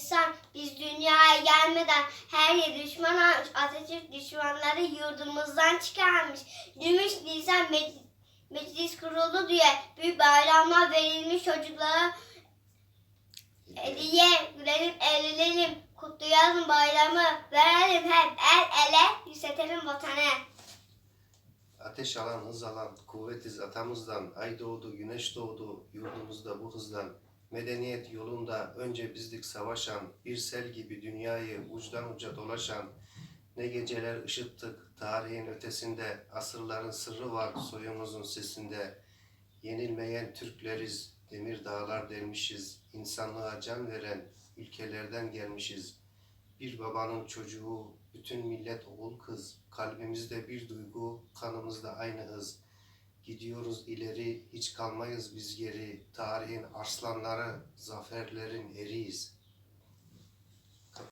Nisan biz dünyaya gelmeden her yer düşman almış. Atatürk düşmanları yurdumuzdan çıkarmış. 23 Nisan mec- meclis kurulu diye büyük bayramlar verilmiş çocuklara hediye gülelim eğlenelim. Kutlayalım bayramı verelim hep el ele yükseltelim vatanı. Ateş alan, hız alan, kuvvetiz atamızdan, ay doğdu, güneş doğdu, yurdumuzda bu hızdan. Medeniyet yolunda önce bizdik savaşan, bir sel gibi dünyayı uçtan uca dolaşan. Ne geceler ışıttık tarihin ötesinde, asırların sırrı var soyumuzun sesinde. Yenilmeyen Türkleriz, demir dağlar delmişiz, insanlığa can veren ülkelerden gelmişiz. Bir babanın çocuğu, bütün millet oğul kız, kalbimizde bir duygu, kanımızda aynı hız. Gidiyoruz ileri, hiç kalmayız biz geri, tarihin arslanları, zaferlerin eriyiz.